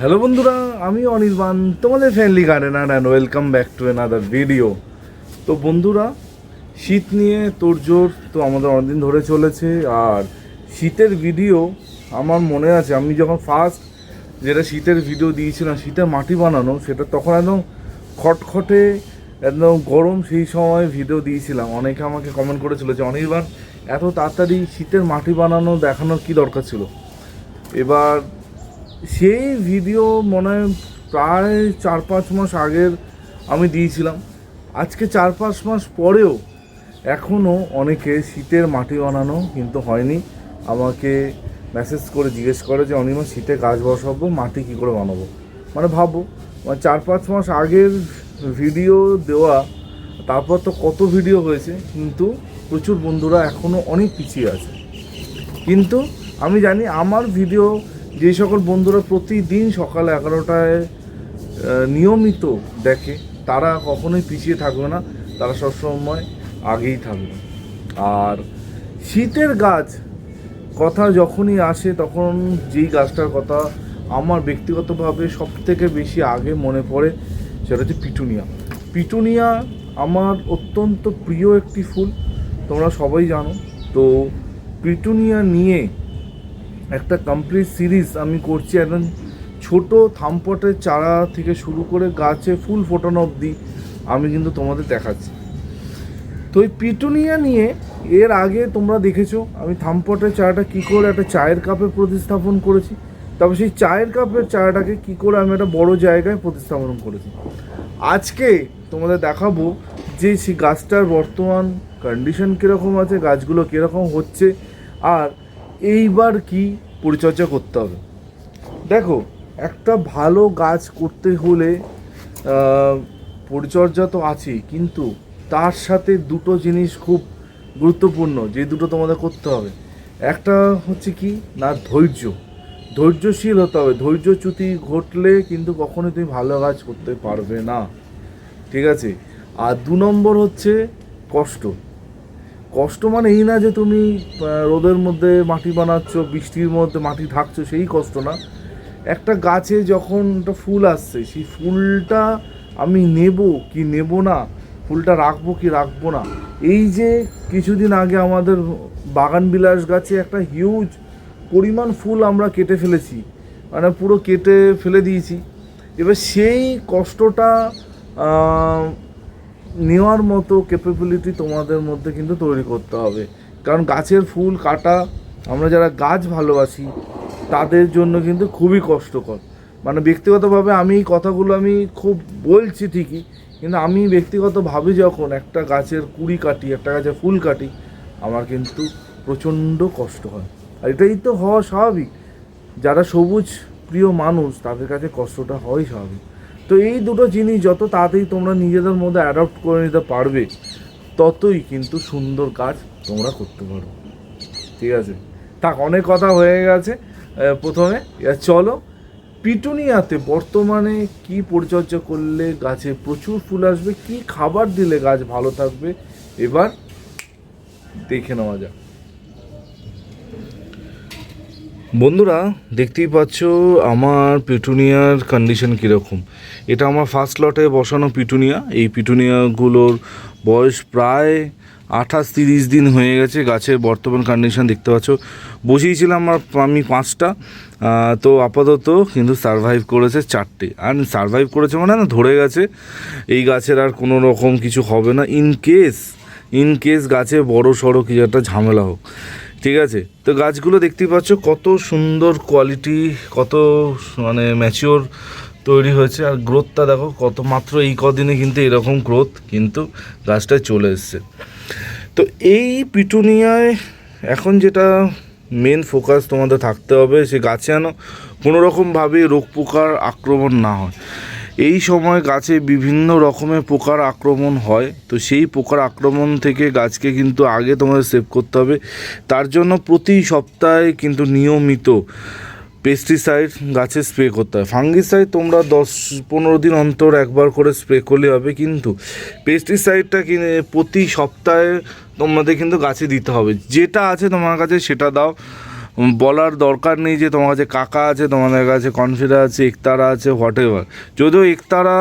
Hello বন্ধুরা, আমি অনির্বাণ, তোমাদের friendly gardener and welcome back to another video তো বন্ধুরা, শীত নিয়ে তোড়জোড় তো আমাদের অনেকদিন ধরে চলেছে, আর শীতের ভিডিও আমার মনে আছে, আমি যখন ফার্স্ট যেটা শীতের ভিডিও দিয়েছিলাম, শীতের মাটি বানানো, সেটা তখন একদম খটখটে, একদম গরম সেই সময় ভিডিও দিয়েছিলাম। অনেকে আমাকে কমেন্ট করেছিল যে, অনির্বাণ, এত তাড়াতাড়ি শীতের মাটি বানানো দেখানোর কি দরকার ছিল? এবার সেই ভিডিও মনে হয় প্রায় চার পাঁচ মাস আগের আমি দিয়েছিলাম। আজকে চার পাঁচ মাস পরেও এখনও অনেকে শীতের মাটি বানানো কিন্তু হয়নি। আমাকে মেসেজ করে জিজ্ঞেস করে যে, অনিমা, শীতে গাছ বসাবো, মাটি কী করে বানাবো? মানে ভাবো মানে চার পাঁচ মাস আগের ভিডিও দেওয়া, তারপর তো কত ভিডিও হয়েছে, কিন্তু প্রচুর বন্ধুরা এখনও অনেক পিছিয়ে আছে। কিন্তু আমি জানি আমার ভিডিও যে সকল বন্ধুরা প্রতিদিন সকাল এগারোটায় নিয়মিত দেখে, তারা কখনোই পিছিয়ে থাকবে না, তারা সবসময় আগেই থাকবে। আর শীতের গাছ কথা যখনই আসে, তখন যেই গাছটার কথা আমার ব্যক্তিগতভাবে সব থেকে বেশি আগে মনে পড়ে, সেটা হচ্ছে পিটুনিয়া। পিটুনিয়া আমার অত্যন্ত প্রিয় একটি ফুল, তোমরা সবাই জানো। তো পিটুনিয়া নিয়ে একটা কমপ্লিট সিরিজ আমি করছি একদম ছোট থামপটের চারা থেকে শুরু করে গাছে ফুল ফোটানো অবধি আমি কিন্তু তোমাদের দেখাচ্ছি। তো এই পিটুনিয়া নিয়ে এর আগে তোমরা দেখেছ আমি থামপটের চারাটা কী করে একটা চায়ের কাপে প্রতিস্থাপন করেছি তারপর সেই চায়ের কাপের চারাটাকে কী করে আমি একটা বড় জায়গায় প্রতিস্থাপন করেছি। আজকে তোমাদের দেখাবো যে সেই গাছটার বর্তমান কন্ডিশন কীরকম আছে, গাছগুলো কীরকম হচ্ছে, আর এইবার কি পরিচর্যা করতে হবে? দেখো, একটা ভালো গাছ করতে হলে পরিচর্যা তো আছেই, কিন্তু তার সাথে দুটো জিনিস খুব গুরুত্বপূর্ণ, যে দুটো তোমাদের করতে হবে। একটা হচ্ছে কি? না, ধৈর্য। ধৈর্যশীল হতে হবে। ধৈর্যচ্যুতি ঘটলে কিন্তু কখনোই তুমি ভালো কাজ করতে পারবে না। ঠিক আছে? আর দু নম্বর হচ্ছে কষ্ট। কষ্ট মানে এই না যে তুমি রোদের মধ্যে মাটি বানাচ্ছ, বৃষ্টির মধ্যে মাটি থাকছো সেই কষ্ট না। একটা গাছে যখন একটা ফুল আসছে, সেই ফুলটা আমি নেব কি নেব না, ফুলটা রাখব কি রাখব না, এই যে কিছুদিন আগে আমাদের বাগান বিলাস গাছে একটা হিউজ পরিমাণ ফুল আমরা কেটে ফেলেছি মানে পুরো কেটে ফেলে দিয়েছি। এবার সেই কষ্টটা নেওয়ার মতো ক্যাপাবিলিটি তোমাদের মধ্যে কিন্তু তৈরি করতে হবে। কারণ গাছের ফুল কাটা, আমরা যারা গাছ ভালোবাসি, তাদের জন্য কিন্তু খুবই কষ্টকর। মানে ব্যক্তিগতভাবে আমি এই কথাগুলো আমি খুব বলছি ঠিকই, কিন্তু আমি ব্যক্তিগতভাবে যখন একটা গাছের কুড়ি কাটি, একটা গাছের ফুল কাটি, আমার কিন্তু প্রচণ্ড কষ্ট হয়। আর এটাই তো হওয়া স্বাভাবিক। যারা সবুজ প্রিয় মানুষ, তাদের কাছে কষ্টটা হওয়াই স্বাভাবিক। তো এই দুটো জিনিস যত তাড়াতাড়ি তোমরা নিজেদের মধ্যে অ্যাডপ্ট করে নিতে পারবে, ততই কিন্তু সুন্দর কাজ তোমরা করতে পারো। ঠিক আছে? থাক, অনেক কথা হয়ে গেছে প্রথমে। চলো। পিটুনিয়াতে বর্তমানে কি পরিচর্যা করলে গাছে প্রচুর ফুল আসবে? কি খাবার দিলে গাছ ভালো থাকবে? এবার দেখে নেওয়া যাক। বন্ধুরা, দেখতেই পাচ্ছ আমার পিটুনিয়ার কন্ডিশন কীরকম। এটা আমার ফার্স্ট লটে বসানো পিটুনিয়া। এই পিটুনিয়াগুলোর বয়স প্রায় আঠাশ তিরিশ দিন হয়ে গেছে গাছের বর্তমান কন্ডিশন দেখতে পাচ্ছ। বসিয়েছিলাম আমার আমি পাঁচটা তো আপাতত কিন্তু সারভাইভ করেছে চারটে। আর সারভাইভ করেছে মানে না, ধরে গেছে। এই গাছের আর কোনো রকম কিছু হবে না। ইন কেস ইন কেস গাছে বড় সড়ো কিছু একটা ঝামেলা হোক। ঠিক আছে? তো গাছগুলো দেখতেই পাচ্ছ কত সুন্দর কোয়ালিটি কত মানে ম্যাচিওর তৈরি হয়েছে। আর গ্রোথটা দেখো, কত মাত্র এই কদিনে কিন্তু এরকম গ্রোথ কিন্তু গাছটায় চলে এসছে। তো এই পিটুনিয়ায় এখন যেটা মেন ফোকাস তোমাদের থাকতে হবে, সে গাছে যেন কোনো রকমভাবে রোগ পোকার আক্রমণ না হয়। এই সময় গাছে বিভিন্ন রকমের পোকার আক্রমণ হয়। তো সেই পোকার আক্রমণ থেকে গাছকে কিন্তু আগে তোমাদের সেভ করতে হবে। তার জন্য প্রতি সপ্তাহে কিন্তু নিয়মিত পেস্টিসাইড গাছে স্প্রে করতে হয়। ফাঙ্গিসাইড তোমরা দশ পনেরো দিন অন্তর একবার করে স্প্রে করলে হবে কিন্তু পেস্টিসাইডটা কিনে প্রতি সপ্তাহে তোমাদের কিন্তু গাছে দিতে হবে। যেটা আছে তোমার কাছে সেটা দাও। বলার দরকার নেই যে তোমার কাছে কাকা আছে, তোমাদের কাছে কনফিডার আছে একতারা আছে হোয়াট এভার যদিও একতারা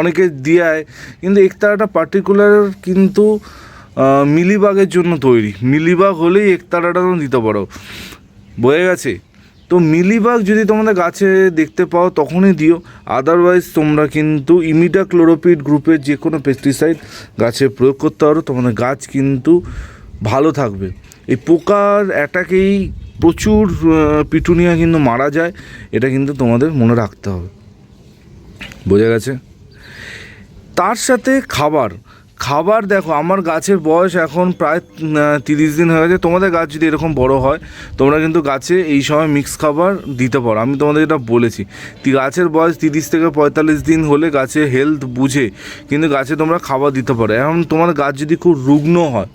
অনেকে দেয় কিন্তু একতারাটা পার্টিকুলার কিন্তু মিলিবাগের জন্য তৈরি। মিলিবাগ হলেই একতারাটা তোমরা দিতে পারো। বয়ে গেছে? তো মিলিবাগ যদি তোমাদের গাছে দেখতে পাও, তখনই দিও। আদারওয়াইজ তোমরা কিন্তু ইমিডা ক্লোরোপিড গ্রুপের যে কোনো পেস্টিসাইড গাছে প্রয়োগ করতে পারো। তোমাদের গাছ কিন্তু ভালো থাকবে। এই পোকার অ্যাটাকেই প্রচুর পিটুনিয়া কিন্তু মারা যায়, এটা কিন্তু তোমাদের মনে রাখতে হবে। বোঝা গেছে? তার সাথে খাবার। খাবার দেখো, আমার গাছের বয়স এখন প্রায় তিরিশ দিন হয়ে গেছে। তোমাদের গাছ যদি এরকম বড় হয়, তোমরা কিন্তু গাছে এই সময় মিক্স খাবার দিতে পারো। আমি তোমাদের এটা বলেছি গাছের বয়স তিরিশ থেকে পঁয়তাল্লিশ দিন হলে গাছে হেলথ বুঝে, কিন্তু গাছে তোমরা খাবার দিতে পারো। এখন তোমার গাছ যদি খুব রুগ্ন হয়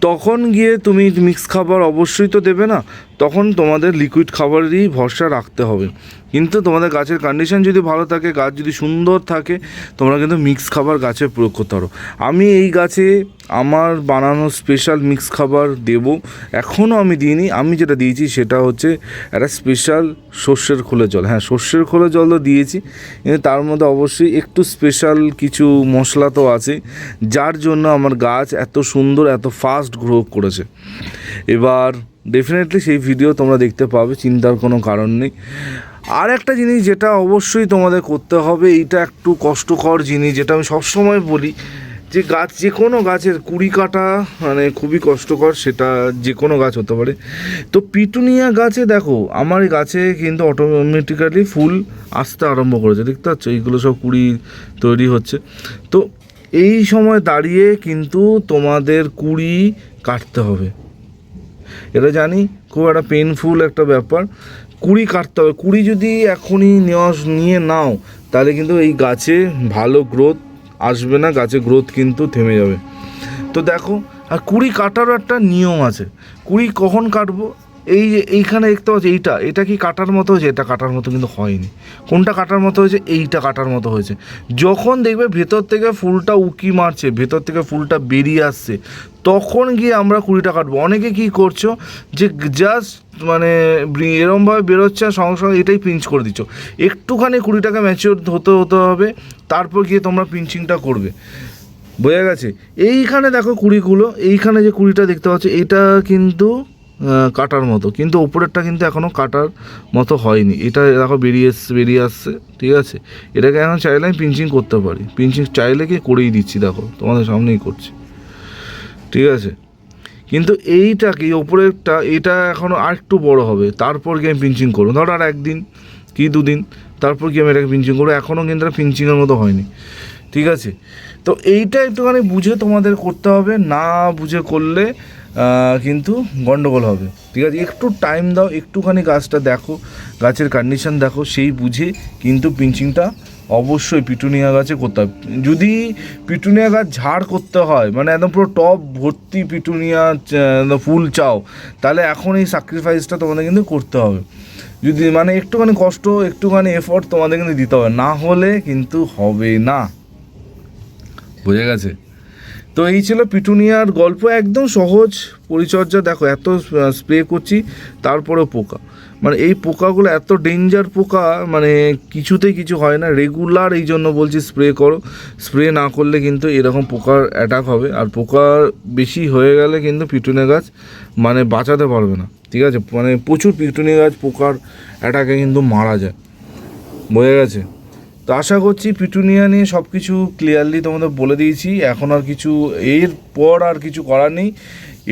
তখন গিয়ে তুমি মিক্স খাবার অবশ্যই তো দেবে না। তখন তোমাদের লিকুইড খাবারেরই ভরসা রাখতে হবে। কিন্তু তোমাদের গাছের কন্ডিশন যদি ভালো থাকে, গাছ যদি সুন্দর থাকে, তোমরা কিন্তু মিক্স খাবার গাছে প্রয়োগ করতে পারো। আমি এই গাছে আমার বানানো স্পেশাল মিক্স খাবার দেব এখনও আমি দিইনি। আমি যেটা দিয়েছি সেটা হচ্ছে একটা স্পেশাল সর্ষের খোলে জল। হ্যাঁ সর্ষের খোলে জল তো দিয়েছি, কিন্তু তার মধ্যে অবশ্যই একটু স্পেশাল কিছু মশলা তো আছে, যার জন্য আমার গাছ এত সুন্দর, এত ফাস্ট গ্রো করেছে। এবার ডেফিনেটলি সেই ভিডিও তোমরা দেখতে পাবে, চিন্তার কোনো কারণ নেই। আর একটা জিনিস যেটা অবশ্যই তোমাদের করতে হবে, এইটা একটু কষ্টকর জিনিস, যেটা আমি সবসময় বলি, যে গাছ, যে কোনো গাছের কুড়ি কাটা মানে খুবই কষ্টকর, সেটা যে কোনো গাছ হতে পারে। তো পিটুনিয়া গাছে দেখো, আমার গাছে কিন্তু অটোমেটিক্যালি ফুল আসতে আরম্ভ করেছে, দেখতে পাচ্ছ? এইগুলো সব কুড়ি তৈরি হচ্ছে। তো এই সময় দাঁড়িয়ে কিন্তু তোমাদের কুড়ি কাটতে হবে। এটা জানি, খুব একটা পেনফুল একটা ব্যাপার। কুড়ি কাটতে হবে। কুড়ি যদি এখনই নেওয়া, নিয়ে নাও, তাহলে কিন্তু এই গাছে ভালো গ্রোথ আসবে না, গাছে গ্রোথ কিন্তু থেমে যাবে। তো দেখো, আর কুড়ি কাটারও একটা নিয়ম আছে। কুড়ি কখন কাটবো? এই যে এইখানে দেখতে পাচ্ছি, এইটা, এটা কি কাটার মতো হয়েছে? এটা কাটার মতো কিন্তু হয়নি। কোনটা কাটার মতো হয়েছে? এইটা কাটার মতো হয়েছে। যখন দেখবে ভেতর থেকে ফুলটা উকি মারছে, ভেতর থেকে ফুলটা বেরিয়ে আসছে, তখন গিয়ে আমরা কুড়িটা কাটবো। অনেকে কি করছ, যে জাস্ট মানে এরমভাবে বেরোচ্ছে আর সঙ্গে সঙ্গে এটাই পিঞ্চ করে দিচ্ছ। একটুখানি কুড়িটাকে ম্যাচিওর হতে হতে হবে, তারপর গিয়ে তোমরা পিঞ্চিংটা করবে। বোঝা গেছে? এইখানে দেখো কুড়িগুলো, এইখানে যে কুড়িটা দেখতে পাচ্ছ, এটা কিন্তু কাটার মতো। কিন্তু ওপরেরটা কিন্তু এখনও কাটার মতো হয়নি। এটা দেখো বেরিয়ে এসছে বেরিয়ে আসছে, ঠিক আছে? এটাকে এখন চাইলে আমি পিঞ্চিং করতে পারি। পিঞ্চিং চাইলে কি করেই দিচ্ছি দেখো, তোমাদের সামনেই করছি। ঠিক আছে? কিন্তু এইটাকে এই ওপরেরটা, এটা এখনও আর একটু বড় হবে। তারপর গিয়ে আমি পিঞ্চিং করব। ধরো আর একদিন কি দুদিন, তারপর গিয়ে আমি এটাকে পিঞ্চিং করব। এখনও কিন্তু এটা পিঞ্চিংয়ের মতো হয়নি। ঠিক আছে? তো এইটা একটুখানি বুঝে তোমাদের করতে হবে। না বুঝে করলে কিন্তু গন্ডগোল হবে। ঠিক আছে, একটু টাইম দাও, একটুখানি গাছটা দেখো, গাছের কন্ডিশন দেখো, সেই বুঝে কিন্তু পিঞ্চিংটা অবশ্যই পিটুনিয়া গাছে করতে হবে। যদি পিটুনিয়া গাছ ঝাড় করতে হয় মানে একদম পুরো টপ ভর্তি পিটুনিয়া ফুল চাও, তাহলে এখন এই স্যাক্রিফাইসটা তোমাদের কিন্তু করতে হবে। যদি মানে একটুখানি কষ্ট, একটুখানি এফোর্ট তোমাদের কিন্তু দিতে হবে, না হলে কিন্তু হবে না। বোঝা গেছে? তো এই ছিল পিটুনিয়ার গল্প, একদম সহজ পরিচর্যা। দেখো, এত স্প্রে করছি, তারপরেও পোকা। মানে এই পোকাগুলো এত ডেঞ্জার পোকা মানে কিছুতেই কিছু হয় না। রেগুলার এই জন্য বলছি স্প্রে করো। স্প্রে না করলে কিন্তু এরকম পোকার অ্যাটাক হবে। আর পোকা বেশি হয়ে গেলে কিন্তু পিটুনিয়া গাছ মানে বাঁচাতে পারবে না। ঠিক আছে? মানে প্রচুর পিটুনিয়া গাছ পোকার অ্যাটাকে কিন্তু মারা যায়। বোঝা গেছে? তো আশা করছি পিটুনিয়া নিয়ে সব কিছু ক্লিয়ারলি তোমাদের বলে দিয়েছি। এখন আর কিছু, এর পর আর কিছু করার নেই।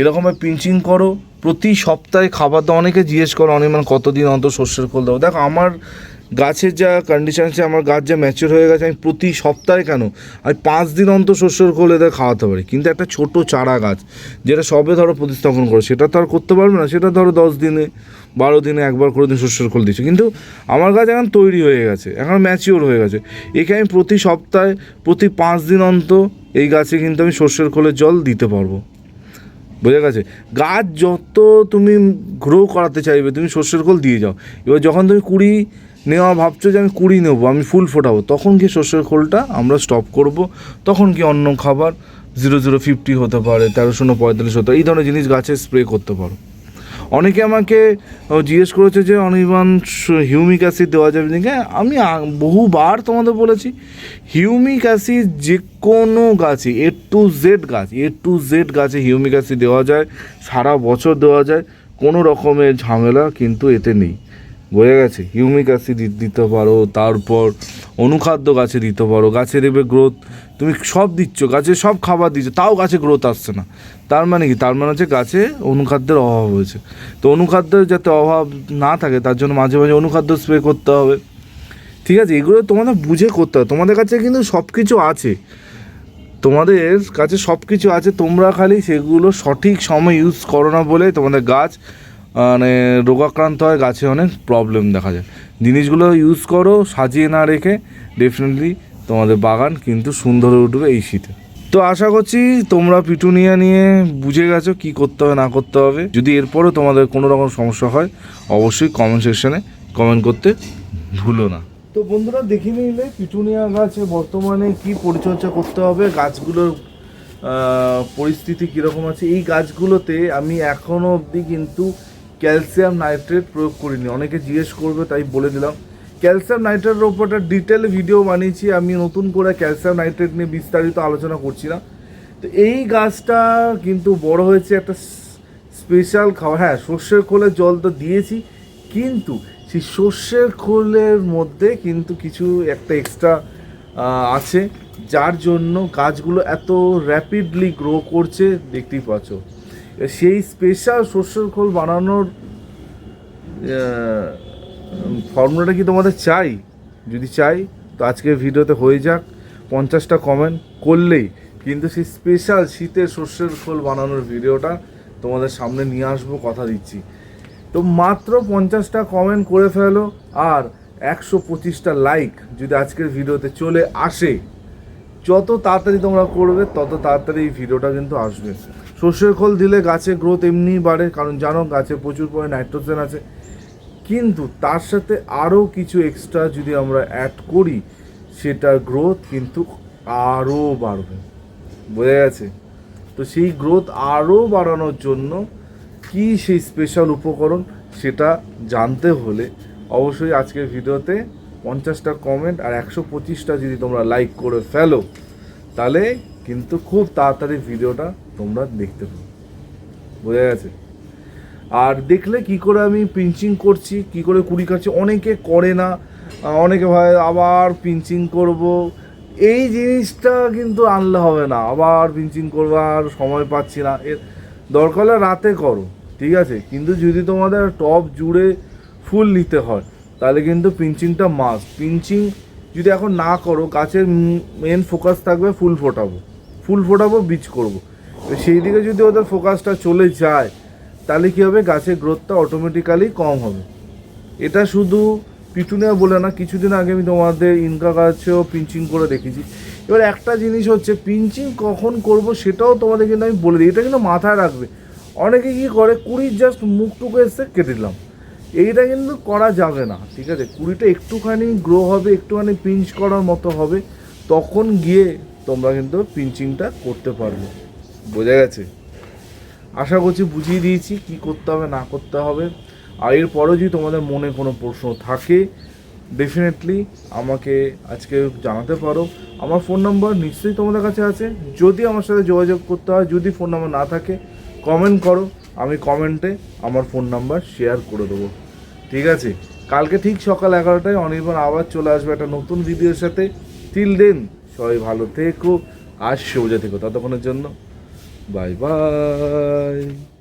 এরকমভাবে পিঞ্চিং করো। প্রতি সপ্তাহে খাবার তো অনেকে জিজ্ঞেস করো অনেক মানে কতদিন অন্তর শস্যের খোল দেবো? দেখো, আমার গাছের যা কন্ডিশন আছে আমার গাছ যা ম্যাচিওর হয়ে গেছে, আমি প্রতি সপ্তাহে কেন? আমি পাঁচ দিন অন্তর শস্যের খোল এদের খাওয়াতে পারি। কিন্তু একটা ছোট চারা গাছ, যেটা সবে ধরো প্রতিস্থাপন করে, সেটা তো আর করতে পারবে না। সেটা ধরো দশ দিনে, বারো দিনে একবার করে দিন শস্যের খোল দিচ্ছে। কিন্তু আমার গাছ এখন তৈরি হয়ে গেছে, এখন ম্যাচিওর হয়ে গেছে। একে আমি প্রতি সপ্তাহে, প্রতি পাঁচ দিন অন্ত এই গাছে কিন্তু আমি শস্যের খোলের জল দিতে পারব। বোঝা গেছে? গাছ যত তুমি গ্রো করাতে চাইবে, তুমি শস্যের খোল দিয়ে যাও। এবার যখন তুমি কুড়ি নেওয়া ভাবছ যে আমি কুড়ি নেব আমি ফুল ফোটাবো। তখন কি শস্যের খোলটা আমরা স্টপ করব। তখন কি অন্য খাবার জিরো জিরো ফিফটি হতে পারে তেরো শূন্য পঁয়তাল্লিশ হতে এই ধরনের জিনিস গাছে স্প্রে করতে পারো। অনেকে আমাকে জিজ্ঞেস করেছে যে অনির্বাণ হিউমিক অ্যাসিড দেওয়া যাবে নাকি? হ্যাঁ, আমি বহুবার তোমাদের বলেছি হিউমিক অ্যাসিড যে কোনো গাছে এ টু জেড গাছ এ টু জেড গাছে হিউমিক অ্যাসিড দেওয়া যায় সারা বছর দেওয়া যায় কোনো রকমের ঝামেলা কিন্তু এতে নেই। বোঝা গেছে হিউমিক অ্যাসিড দিতে পারো, তারপর অনুখাদ্য গাছে দিতে পারো, গাছে দেবে গ্রোথ তুমি সব দিচ্ছ, গাছে সব খাবার দিচ্ছ, তাও গাছে গ্রোথ আসছে না। তার মানে কি? তার মানে হচ্ছে গাছে অনুখাদ্যের অভাব হয়েছে। তো অনুখাদ্যের যাতে অভাব না থাকে, তার জন্য মাঝে মাঝে অনুখাদ্য স্প্রে করতে হবে। ঠিক আছে, এগুলো তোমাদের বুঝে করতে হবে। তোমাদের কাছে কিন্তু সব কিছু আছে। তোমাদের কাছে সব কিছু আছে, তোমরা খালি সেগুলো সঠিক সময় ইউজ করো না বলে তোমাদের গাছ মানে রোগাক্রান্ত হয়, গাছে অনেক প্রবলেম দেখা যায়। জিনিসগুলো ইউজ করো, সাজিয়ে না রেখে ডেফিনেটলি তোমাদের বাগান কিন্তু সুন্দর উঠবে এই শীতে। তো আশা করছি তোমরা পিটুনিয়া নিয়ে বুঝে গেছো কি করতে হবে, না করতে হবে। যদি এরপরও তোমাদের কোনো রকম সমস্যা হয়, অবশ্যই কমেন্ট সেকশনে কমেন্ট করতে ভুলো না। তো বন্ধুরা, দেখে নিলে পিটুনিয়া গাছে বর্তমানে কি পরিচর্যা করতে হবে, গাছগুলোর পরিস্থিতি কীরকম আছে? এই গাছগুলোতে আমি এখনও অবধি কিন্তু ক্যালসিয়াম নাইট্রেট প্রয়োগ করিনি। অনেকে জিজ্ঞেস করবে, তাই বলে দিলাম। ক্যালসিয়াম নাইট্রেটের ওপর একটা ডিটেল ভিডিও বানিয়েছি। আমি নতুন করে ক্যালসিয়াম নাইট্রেট নিয়ে বিস্তারিত আলোচনা করছি না তো এই গাছটা কিন্তু বড় হয়েছে একটা স্পেশাল খাবার হ্যাঁ সর্ষের খোলের জল তো দিয়েছি, কিন্তু সেই সর্ষের খোলের মধ্যে কিন্তু কিছু একটা এক্সট্রা আছে, যার জন্য গাছগুলো এত র্যাপিডলি গ্রো করছে। দেখতেই পাচ্ছ। সেই স্পেশাল সর্ষের খোল বানানোর ফর্মুলাটা কি তোমাদের চাই? যদি চাই, তো আজকের ভিডিওতে হয়ে যাক। পঞ্চাশটা কমেন্ট করলেই। কিন্তু সেই স্পেশাল শীতের সর্ষের খোল বানানোর ভিডিওটা তোমাদের সামনে নিয়ে আসব, কথা দিচ্ছি। তো মাত্র পঞ্চাশটা কমেন্ট করে ফেলো, আর একশো পঁচিশটা লাইক যদি আজকের ভিডিওতে চলে আসে, যত তাড়াতাড়ি তোমরা করবে, তত তাড়াতাড়ি এই ভিডিওটা কিন্তু আসবে। সর্ষের খোল দিলে গাছে গ্রোথ এমনিই বাড়ে, কারণ জানো গাছে প্রচুর পরিমাণে নাইট্রোজেন আছে। কিন্তু তার সাথে আরও কিছু এক্সট্রা যদি আমরা অ্যাড করি, সেটার গ্রোথ কিন্তু আরও বাড়বে। বোঝা গেছে? তো সেই গ্রোথ আরও বাড়ানোর জন্য কি সেই স্পেশাল উপকরণ, সেটা জানতে হলে অবশ্যই আজকের ভিডিওতে পঞ্চাশটা কমেন্ট আর একশো পঁচিশটা যদি তোমরা লাইক করে ফেলো, তাহলে কিন্তু খুব তাড়াতাড়ি ভিডিওটা তোমরা দেখতে পাবে বোঝা গেছে? আর দেখলে কি করে আমি পিঞ্চিং করছি, কি করে কুড়ি কাটছি, অনেকে করে না অনেকে ভাই আবার পিঞ্চিং করব। এই জিনিসটা কিন্তু আনলে হবে না, আবার পিঞ্চিং করবার সময় পাচ্ছি না। এর দরকার হলে রাতে করো, ঠিক আছে? কিন্তু যদি তোমাদের টপ জুড়ে ফুল নিতে হয়, তাহলে কিন্তু পিঞ্চিংটা মাস্ট পিঞ্চিং যদি এখন না করো, গাছের মেন ফোকাস থাকবে ফুল ফোটাবো। ফুল ফোটাবো, বীজ করব। সেই দিকে যদি ওদের ফোকাসটা চলে যায়, তাহলে কী হবে? গাছের গ্রোথটা অটোমেটিক্যালি কম হবে। এটা শুধু পিটুনিয়া বলে না, কিছুদিন আগে আমি তোমাদের ইনকা গাছেও পিঞ্চিং করে দেখেছি। এবার একটা জিনিস হচ্ছে পিঞ্চিং কখন করব সেটাও তোমাদের কিন্তু আমি বলে দিই। এটা কিন্তু মাথায় রাখবে। অনেকে কি করে? কুড়ির জাস্ট মুখটুকু এসে কেটে দিলাম। এইটা কিন্তু করা যাবে না, ঠিক আছে? কুড়িটা একটুখানি গ্রো হবে, একটুখানি পিঞ্চ করার মতো হবে, তখন গিয়ে তোমরা কিন্তু পিঞ্চিংটা করতে পারবে। বোঝা গেছে? আশা করছি বুঝিয়ে দিয়েছি কি করতে হবে, না করতে হবে। আর এরপরেও যদি তোমাদের মনে কোনো প্রশ্ন থাকে ডেফিনেটলি আমাকে আজকে জানাতে পারো। আমার ফোন নাম্বার নিশ্চয়ই তোমাদের কাছে আছে। যদি আমার সাথে যোগাযোগ করতে হয়, যদি ফোন নাম্বার না থাকে কমেন্ট করো। আমি কমেন্টে আমার ফোন নাম্বার শেয়ার করে দেবো। ঠিক আছে? কালকে ঠিক সকাল এগারোটায় অনির্বাণ আবার চলে আসবে একটা নতুন ভিডিওর সাথে। টিল দেন সবাই ভালো থেকো আর সবুজা থেকো। ততক্ষণের জন্য Bye bye.